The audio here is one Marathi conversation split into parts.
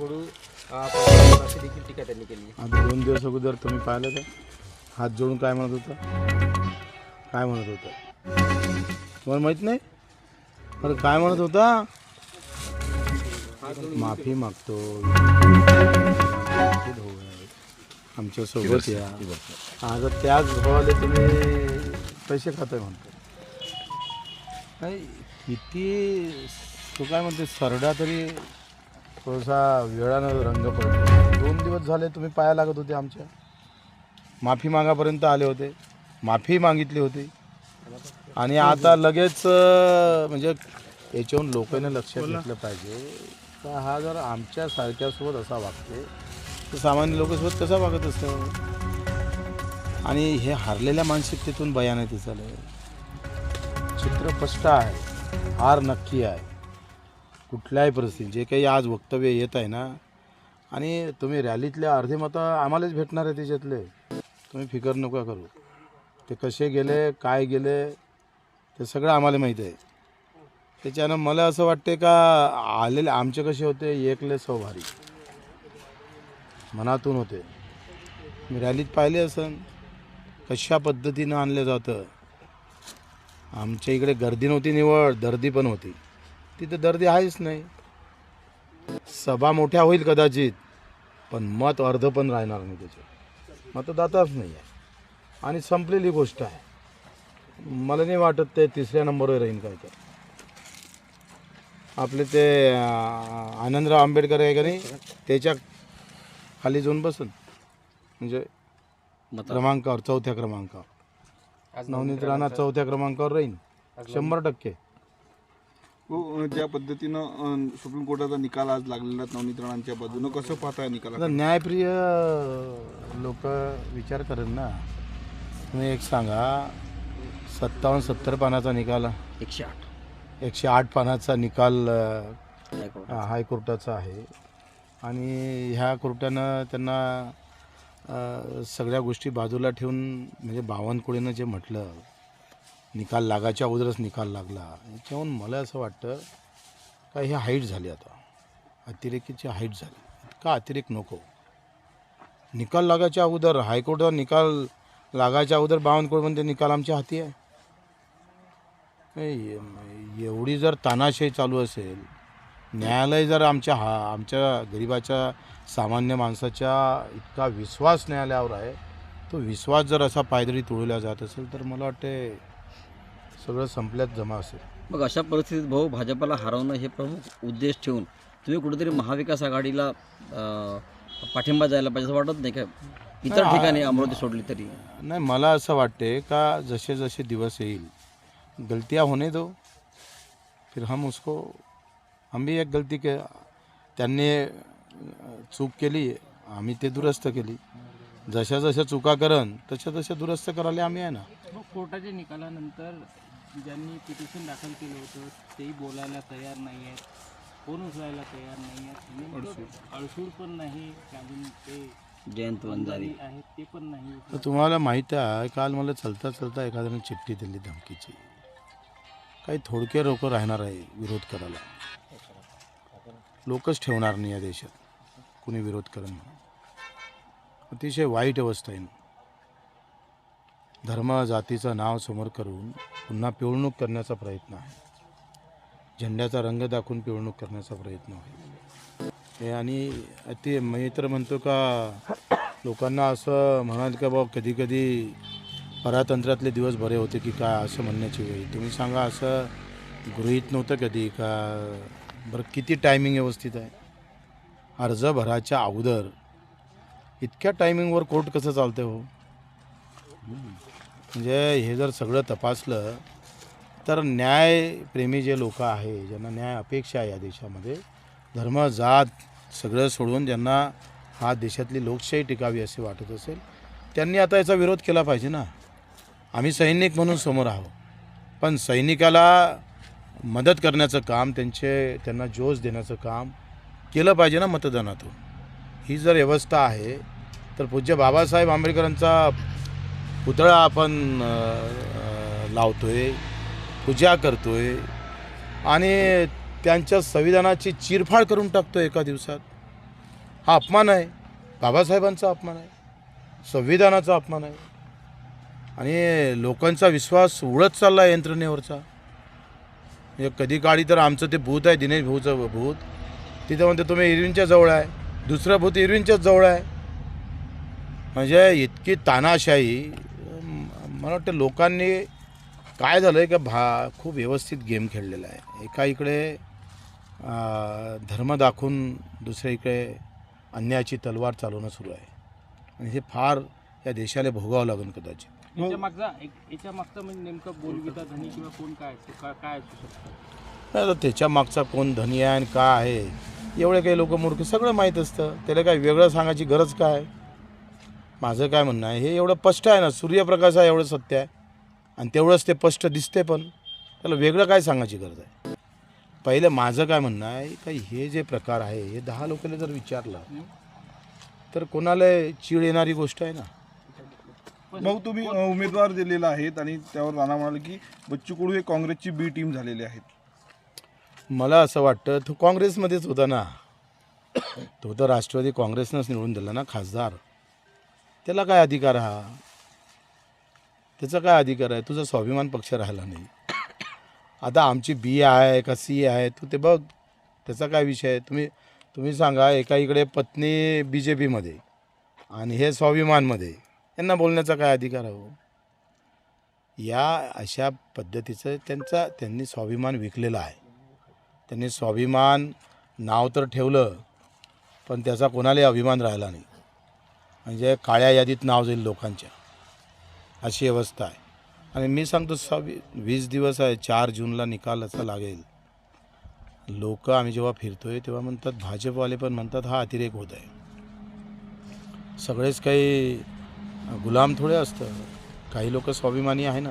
कडू अशी देखील टीका त्यांनी केली आता दोन दिवस अगोदर तुम्ही पाहिलं का हात जोडून काय म्हणत होता? काय म्हणत होता? तुम्हाला माहीत नाही? अरे काय म्हणत होता? माफी मागतो. आमच्यासोबत या. आता त्याच भावाला तुम्ही पैसे खाताय म्हणतो. नाही किती तू काय म्हणते सरडा तरी थोडासा वेळानं रंग पडतो. दोन दिवस झाले तुम्ही पाया लागत होते आमच्या. माफी मागापर्यंत आले होते. माफी मागितली होती. आणि आता लगेच म्हणजे याच्याहून लोकांनी लक्षात घेतलं पाहिजे. का हा जर आमच्या सारख्यासोबत असा वागते तर सामान्य लोकांसोबत कसा वागत असतं? आणि हे हारलेल्या मानसिकतेतून बयान आहे तिचं चित्र स्पष्ट आहे. हार नक्की आहे. कुठल्याही परिस्थितीत जे काही आज वक्तव्य येत आहे ना आणि तुम्ही रॅलीतले अर्धे मतं आम्हालाच भेटणार आहे त्याच्यातले. तुम्ही फिकर नका करू. ते कसे गेले काय गेले ते सगळं आम्हाला माहीत आहे. त्याच्यानं मला असं वाटते का आलेले आमचे कसे होते एकले सौभारी मनातून होते. मी रॅलीत पाहिले असन कशा पद्धतीनं आणलं जातं. आमच्या इकडे गर्दी नव्हती निवड दर्दी पण होती. तिथं दर्दी आहेच नाही. सभा मोठ्या होईल कदाचित पण मत अर्ध पण राहणार नाही त्याच्यात. मतदाताच नाही आहे. आणि संपलेली गोष्ट आहे. मला नाही वाटत ते तिसऱ्या नंबरवर राहील काय तर. आपले ते आनंदराव आंबेडकर आहे का नाही त्याच्याखाली जाऊन बसल म्हणजे क्रमांकावर चौथ्या क्रमांकावर. नवनीत राणा चौथ्या क्रमांकावर राहील शंभर टक्के. हो ज्या पद्धतीनं सुप्रीम कोर्टाचा निकाल आज लागलेला आहे नवनीत राणांच्या बाजूनं कसं पाहताय निकाल आता न्यायप्रिय लोक विचार करेल ना. तुम्ही एक सांगा सत्तावन्न सत्तर पानाचा निकाल एकशे आठ. एकशे आठ पानाचा निकाल. हायकोर्टाचा. आहे. आणि ह्या कोर्टानं त्यांना सगळ्या गोष्टी बाजूला ठेवून म्हणजे बावनकुळेनं जे म्हटलं निकाल लागायच्या अगोदरच निकाल लागला. याच्याहून मला असं वाटतं का हे हाईट झाली आता. अतिरेकीची हाईट झाली. का अतिरेक नको. निकाल लागायच्या अगोदर हायकोर्टाचा निकाल लागायच्या अगोदर बावनकुळमध्ये निकाल आमच्या हाती आहे. एवढी जर तानाशाही चालू असेल न्यायालय जर आमच्या हा आमच्या गरिबाच्या सामान्य माणसाच्या इतका विश्वास न्यायालयावर आहे तो विश्वास जर असा पायदळी तुळला जात असेल तर मला वाटते सगळं संपल्यात जमा असेल. मग अशा परिस्थितीत भाऊ भाजपला हरवणं हे प्रमुख उद्देश ठेवून तुम्ही कुठेतरी महाविकास आघाडीला अं, पाठिंबा द्यायला पाहिजे असं वाटत नाही का? इतर ठिकाणी अमरावती सोडली तरी. नाही मला असं वाटते का जसे जसे दिवस येईल गलतियाँ होने दो. फिर हम उसको हम भी एक गलती के त्यांनी अं, चूक केली आम्ही ते दुरुस्त केली. जशा जशा चुका करन तशा तशा दुरुस्त करायला आम्ही आहे ना. मग कोर्टाच्या निकालानंतर ज्यांनी पिटिशन दाखल केलं होतं तेही बोलायला तयार नाही आहेत. फोन उचलायला तयार नाही आहेत? अळसूर पण नाही अजून ते जयंत वंजारी. आहेत ते पण नाही तर तुम्हाला माहीत आहे काल मला चलता चलता एखाद्याने चिठ्ठी दिली धमकीची. काही थोडके लोक राहणार आहे विरोध करायला. लोकच ठेवणार नाही या देशात. कुणी विरोध करेन अतिशय वाईट अवस्था आहे. धर्म जातीचं नाव समोर करून पुन्हा पिळवणूक करण्याचा प्रयत्न आहे. झेंड्याचा रंग दाखवून पिळवणूक करण्याचा प्रयत्न आहे. हे आणि ते मी तर म्हणतो का लोकांना असं म्हणाल का बाबा कधी कधी परतंत्रातले दिवस बरे होते की काय? असं म्हणण्याची वेळ. तुम्ही सांगा असं गृहीत नव्हतं कधी का? बरं किती टायमिंग व्यवस्थित आहे. अर्ज भराच्या अगोदर इतक्या टायमिंगवर कोर्ट कसं चालतं हो? म्हणजे हे जर सगळं तपासलं तर न्यायप्रेमी जे लोक आहे ज्यांना न्याय अपेक्षा आहे या देशामध्ये धर्म जात सगळं सोडून ज्यांना हा देशातली लोकशाही टिकावी असे वाटत असेल त्यांनी आता याचा विरोध केला पाहिजे ना. आम्ही सैनिक म्हणून समोर आहोत. पण सैनिकाला मदत करण्याचं काम त्यांचे त्यांना जोश देण्याचं काम केलं पाहिजे ना मतदानातून. ही जर व्यवस्था आहे तर पूज्य बाबासाहेब आंबेडकरांचा पुतळा आपण लावतो आहे लावतोय पूजा करतोय आणि त्यांच्या संविधानाची चिरफाड करून टाकतो एका दिवसात. हा अपमान आहे. बाबासाहेबांचा अपमान आहे. संविधानाचा अपमान आहे. आणि लोकांचा विश्वास उडत चालला आहे यंत्रणेवरचा. म्हणजे कधी काळी तर आमचं ते भूत आहे दिनेश भाऊचं भूत. तिथं म्हणते तुम्ही इरविनच्या जवळ आहे. दुसरं भूत इरविनच्याच जवळ आहे. म्हणजे इतकी तानाशाही मला वाटतं लोकांनी काय झालं आहे का भा खूप व्यवस्थित गेम खेळलेला आहे. एका इकडे धर्म दाखवून दुसऱ्या इकडे अन्यायाची तलवार चालवणं सुरू आहे. आणि हे फार या देशाला भोगावं लागेल कदाचित. याच्या मागचा म्हणजे नेमकं बोलविता धनी किंवा कोण काय असतो? का- काय असू शकतं? नाही आता त्याच्या मागचा कोण धनी आहे आणि काय आहे एवढे काही लोक मूर्ख सगळं माहीत असतं. त्याला काय वेगळं सांगायची गरज काय? माझं काय म्हणणं आहे हे एवढं स्पष्ट आहे ना सूर्यप्रकाश आहे एवढं सत्य आहे. आणि तेवढंच ते स्पष्ट दिसते पण त्याला वेगळं काय सांगायची गरज आहे? पहिलं माझं काय म्हणणं आहे का हे जे प्रकार आहे हे दहा लोकांना जर विचारलं तर कोणाला चीड येणारी गोष्ट आहे ना? भाऊ तुम्ही उमेदवार दिलेला आहेत आणि त्यावर राणा म्हणाले की बच्चू कडू हे काँग्रेसची बी टीम झालेले आहेत. मला असं वाटतं तो काँग्रेसमध्येच होता ना. तो तर राष्ट्रवादी काँग्रेसनंच निवडून दिला ना खासदार. त्याला काय अधिकार हा? त्याचा काय अधिकार आहे? तुझा स्वाभिमान पक्ष राहिला नाही. आता आमची बी आहे का सी आहे? तू ते बघ त्याचा काय विषय आहे? तुम्ही तुम्ही सांगा एका इकडे पत्नी बी जे पीमध्ये आणि हे स्वाभिमानमध्ये यांना बोलण्याचा काय अधिकार आहे हो? या अशा पद्धतीचं त्यांचा त्यांनी स्वाभिमान विकलेला आहे. त्यांनी स्वाभिमान नाव तर ठेवलं पण त्याचा कोणालाही अभिमान राहिला नाही. म्हणजे काळ्या यादीत नाव जाईल लोकांच्या. अशी अवस्था आहे. आणि मी सांगतो सव्वी वीस दिवस आहे चार जूनला निकाल असा लागेल. लोक आम्ही जेव्हा फिरतोय तेव्हा म्हणतात भाजपवाले पण म्हणतात हा अतिरेक होत आहे. सगळेच काही गुलाम थोडे असतं. काही लोक स्वाभिमानी आहे ना.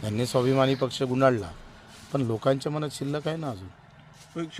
त्यांनी स्वाभिमानी पक्ष गुंडाळला. पण लोकांच्या मनात शिल्लक आहे ना अजून. एक